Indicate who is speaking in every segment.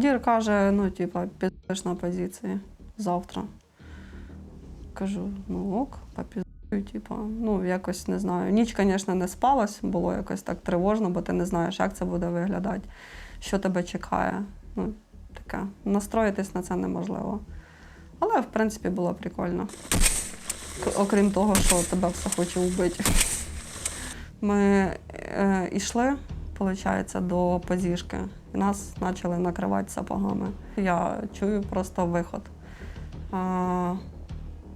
Speaker 1: Командир каже, ну, типа, підеш на позиції завтра. Кажу, ну ок, попіздую, типа, ну, якось не знаю. Ніч, звісно, не спалась, було якось так тривожно, бо ти не знаєш, як це буде виглядати, що тебе чекає. Ну, таке. Настроїтись на це неможливо. Але, в принципі, було прикольно. Окрім того, що тебе все хоче вбити. Ми е, йшли, виходить, до позішки, і нас почали накривати сапогами. Я чую просто виход. А,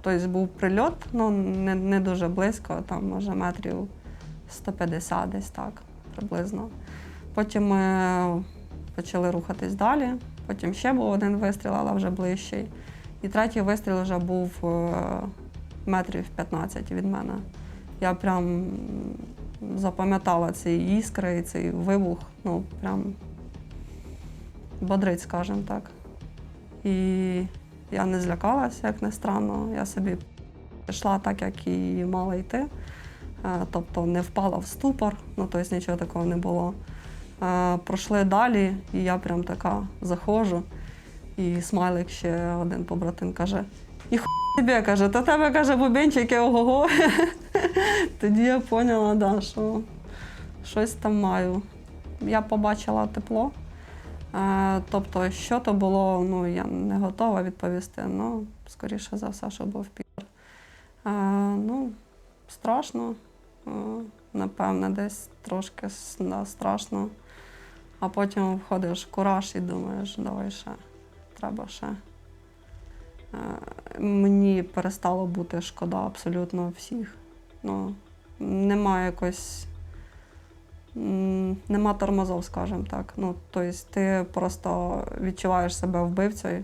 Speaker 1: тобто був прильот, ну не, не дуже близько, там може метрів 150 десь так приблизно. Потім ми почали рухатись далі. Потім ще був один вистріл, але вже ближчий. І третій вистріл вже був е, метрів 15 від мене. Я прям запам'ятала ці іскри і цей вибух. Ну, прям бодрить, скажімо так. І я не злякалася, як не странно. Я собі йшла так, як і мала йти. Е, Тобто не впала в ступор, ну тобто нічого такого не було. Е, Пройшли далі, і я прям така заходжу. І смайлик ще один побратим каже: і хуй тебе каже, то тебе каже бубенчики ого-го. Тоді я поняла, да, що щось там маю. Я побачила тепло. Е, Тобто, що то було, ну я не готова відповісти. Ну, скоріше за все, що був пір. Е, Ну, страшно. Е, Напевне, десь трошки да, страшно. А потім входиш в кураж і думаєш, давай ще, треба ще. Мені перестало бути шкода абсолютно всіх. Ну, нема якось. Нема тормозов, скажімо так. Ну, тобто ти просто відчуваєш себе вбивцею,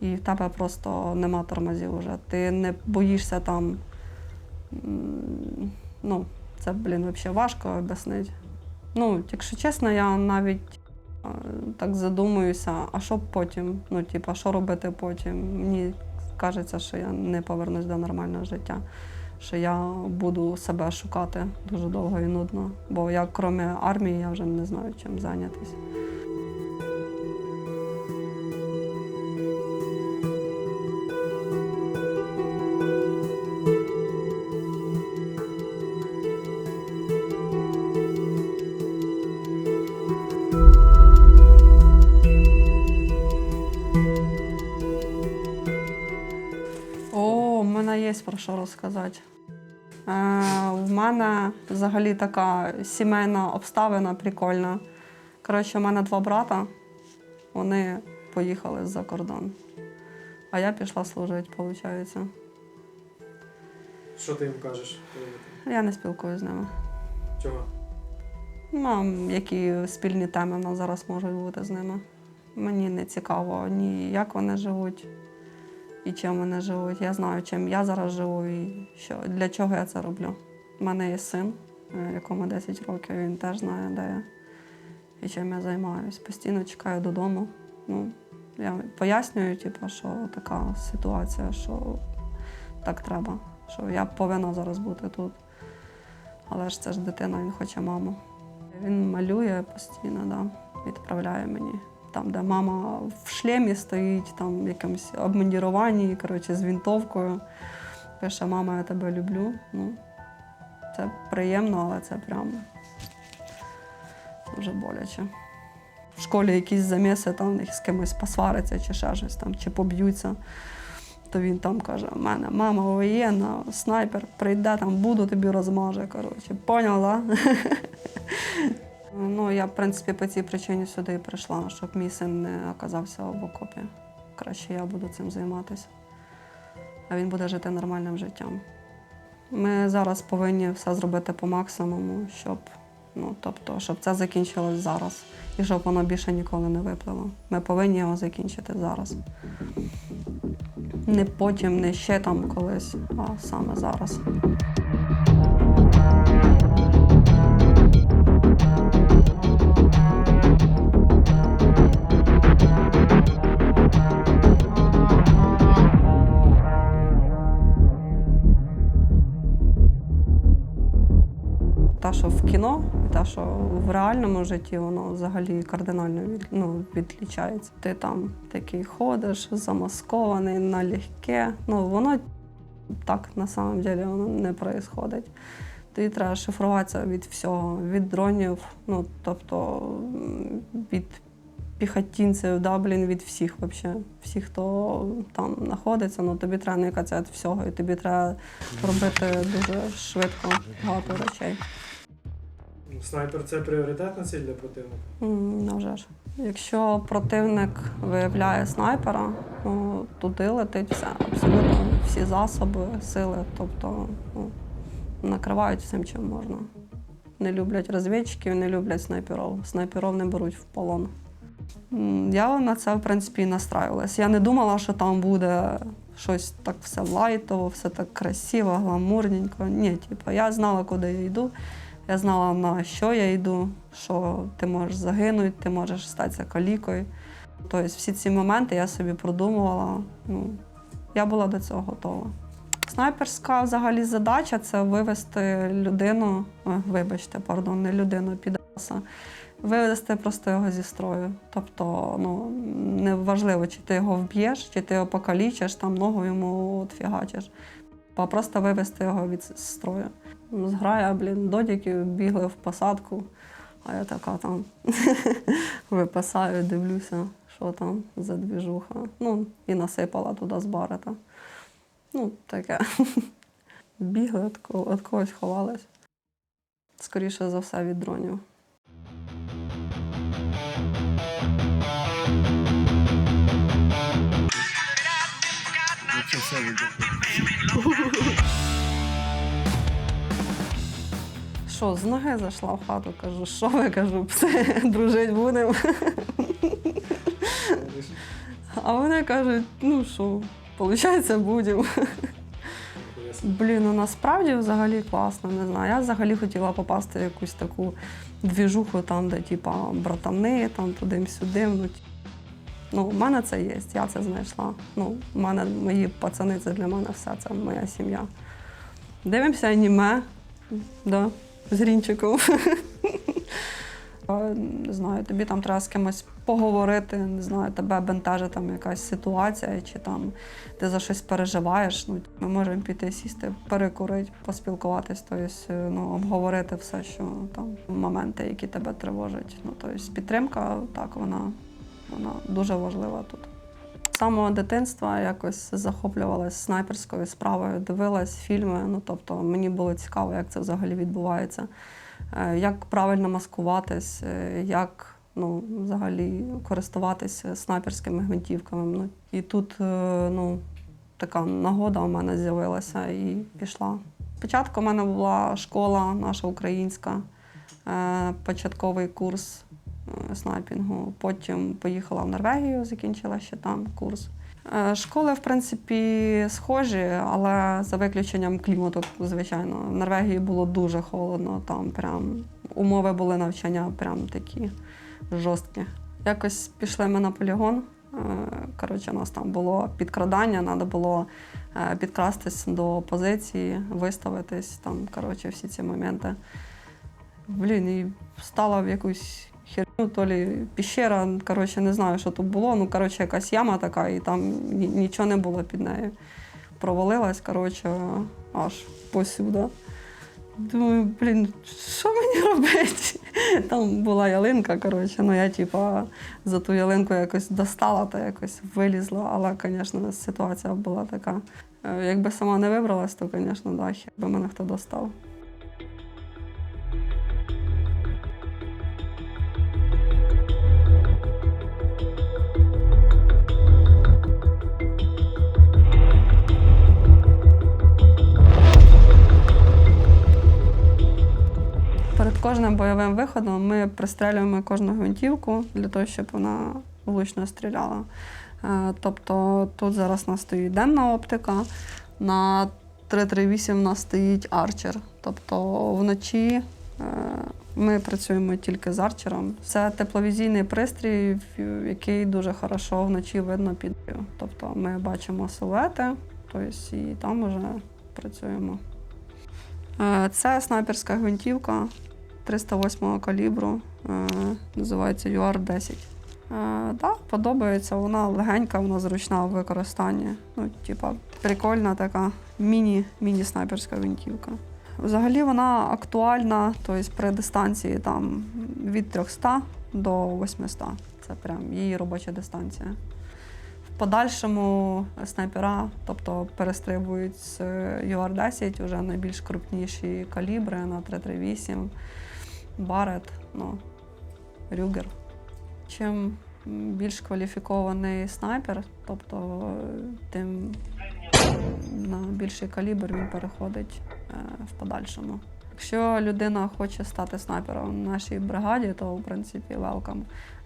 Speaker 1: і в тебе просто нема тормозів вже. Ти не боїшся там. Ну, це, блін, взагалі важко об'яснити. Ну, якщо чесно, я навіть так задумуюся, а що потім? Ну, типу, що робити потім? Мені кажеться, що я не повернусь до нормального життя, що я буду себе шукати дуже довго і нудно. Бо я, крім армії, я вже не знаю, чим зайнятися. Є про що розказати. Е, в мене взагалі така сімейна обставина прикольна. Коротше, у мене два брата, вони поїхали за кордон. А я пішла служити, виходить.
Speaker 2: Що ти їм кажеш?
Speaker 1: Я не спілкуюся з ними.
Speaker 2: Чого?
Speaker 1: Ну, які спільні теми в нас зараз можуть бути з ними. Мені не цікаво ні як вони живуть і чим вони живуть. Я знаю, чим я зараз живу і що, для чого я це роблю. У мене є син, е, якому 10 років, він теж знає, де я і чим я займаюся. Постійно чекаю додому. Ну, я пояснюю, типу, що така ситуація, що так треба, що я повинна зараз бути тут. Але ж це ж дитина, він хоче маму. Він малює постійно, да, відправляє мені. Там, де мама в шлемі стоїть, там в якомусь обмундіруванні, коротше, з вінтовкою. Пише, мама, я тебе люблю. Ну, це приємно, але це прям дуже боляче. В школі якісь заміси, там з кимось посвариться чи ще щось там, чи поб'ються. То він там каже: у мене мама воєнна, снайпер, прийде там, буду тобі розмаже. Поняла? ну, я, в принципі, по цій причині сюди і прийшла, щоб мій син не оказався в окопі. Краще я буду цим займатися. А він буде жити нормальним життям. Ми зараз повинні все зробити по максимуму, щоб, ну, тобто, щоб це закінчилось зараз і щоб воно більше ніколи не виплило. Ми повинні його закінчити зараз. Не потім, не ще там колись, а саме зараз. Кіно те, що в реальному житті воно взагалі кардинально від, ну, відлічається. Ти там такий ходиш, замаскований, налегке. Ну, воно так на самом деле воно не відбувається. Тобі треба шифруватися від всього, від дронів, ну тобто від піхотінців, да, блін, від всіх вообще. Всіх, хто там знаходиться, ну тобі треба никатися від всього, і тобі треба робити дуже швидко багато речей.
Speaker 2: Снайпер це пріоритетна ціль для противника.
Speaker 1: Ну, вже ж. Якщо противник виявляє снайпера, ну, туди летить все, абсолютно всі засоби, сили, тобто ну, накривають всім, чим можна. Не люблять розвідчиків, не люблять снайперів. Снайперів не беруть в полон. Я на це, в принципі, і настраювалась. Я не думала, що там буде щось так все лайтово, все так красиво, гламурненько. Ні, типу, я знала, куди я йду. Я знала, на що я йду, що ти можеш загинути, ти можеш статися калікою. Тобто всі ці моменти я собі продумувала. Ну, я була до цього готова. Снайперська взагалі задача це вивести людину, ой, вибачте, пардон, не людину, підаса, вивести просто його зі строю. Тобто, ну, не важливо, чи ти його вб'єш, чи ти його покалічиш, там ногу йому отфігачиш. А просто вивести його від строю. Зграя, блін, додіків бігли в посадку, а я така там випасаю, дивлюся, що там за двіжуха. Ну, і насипала туди з барета. Ну, таке. Бігли, від кого- когось ховались. Скоріше за все від дронів.
Speaker 3: Це все.
Speaker 1: Що, з ноги зайшла в хату, кажу, що ви кажу, все, дружить будемо. А вони кажуть, ну що, виходить, будемо. Блін, ну насправді взагалі класно, не знаю. Я взагалі хотіла попасти в якусь таку двіжуху, там, де типа братани, там туди-сюди. Ну, ті- ну, у мене це є, я це знайшла. Ну, у мене мої пацани, це для мене все, це моя сім'я. Дивимося аніме, да, з Рінчиком. Не знаю, тобі там треба з кимось поговорити, не знаю, тебе бентежить там якась ситуація, чи там ти за щось переживаєш. Ну, ми можемо піти сісти, перекурити, поспілкуватись, тобто, ну, обговорити все, що там моменти, які тебе тривожать. Ну, тобто, підтримка, так, вона, вона дуже важлива тут. Самого дитинства якось захоплювалась снайперською справою, дивилась фільми. Ну тобто мені було цікаво, як це взагалі відбувається, Е, як правильно маскуватись, е, як ну, взагалі користуватися снайперськими гвинтівками. Ну, і тут е, ну, така нагода у мене з'явилася і пішла. Спочатку у мене була школа наша українська, початковий курс снайпінгу. Потім поїхала в Норвегію, закінчила ще там курс. Е, Школи, в принципі, схожі, але за виключенням клімату, звичайно. В Норвегії було дуже холодно, там прям умови були навчання прям такі жорсткі. Якось пішли ми на полігон. Е, Коротше, у нас там було підкрадання, треба було е, підкрастись до позиції, виставитись, там, коротше, всі ці моменти. Блін, і стала в якусь херню, то лі піщера, коротше, не знаю, що тут було. Ну, коротше, якась яма така, і там нічого не було під нею. Провалилась, коротше, аж посюди. Думаю, блін, що мені робити? Там була ялинка, коротше, ну я типа за ту ялинку якось достала та якось вилізла. Але, звісно, ситуація була така. Е, Якби сама не вибралась, то, звісно, да, би мене хто достав. Перед кожним бойовим виходом ми пристрелюємо кожну гвинтівку для того, щоб вона влучно стріляла. Е, Тобто тут зараз у нас стоїть денна оптика, на 338 у нас стоїть арчер. Тобто вночі е, ми працюємо тільки з арчером. Це тепловізійний пристрій, який дуже хорошо вночі видно під. Тобто ми бачимо силуети, тобто і там вже працюємо. Е, Це снайперська гвинтівка 308 калібру, е, називається UR-10. Е, так, подобається, вона легенька, вона зручна в використанні. Ну, типа, прикольна така міні, міні-снайперська гвинтівка. Взагалі вона актуальна, тобто при дистанції там, від 300 до 800. Це прям її робоча дистанція. В подальшому снайпера, тобто перестрибують з UR-10 вже на більш крупніші калібри на 338, Барет, ну, Рюгер. Чим більш кваліфікований снайпер, тобто тим на більший калібр він переходить е, в подальшому. Якщо людина хоче стати снайпером в нашій бригаді, то в принципі welcome.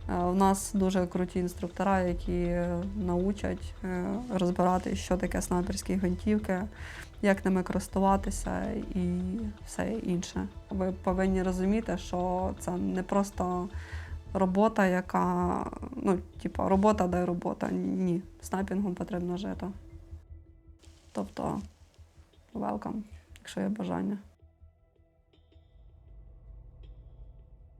Speaker 1: Е, У нас дуже круті інструктора, які е, научать е, розбирати, що таке снайперські гвинтівки, як ними користуватися і все інше. Ви повинні розуміти, що це не просто робота, яка ну, типу, робота дай робота. Ні, снайпінгом потрібно жити. Тобто, welcome, якщо є бажання.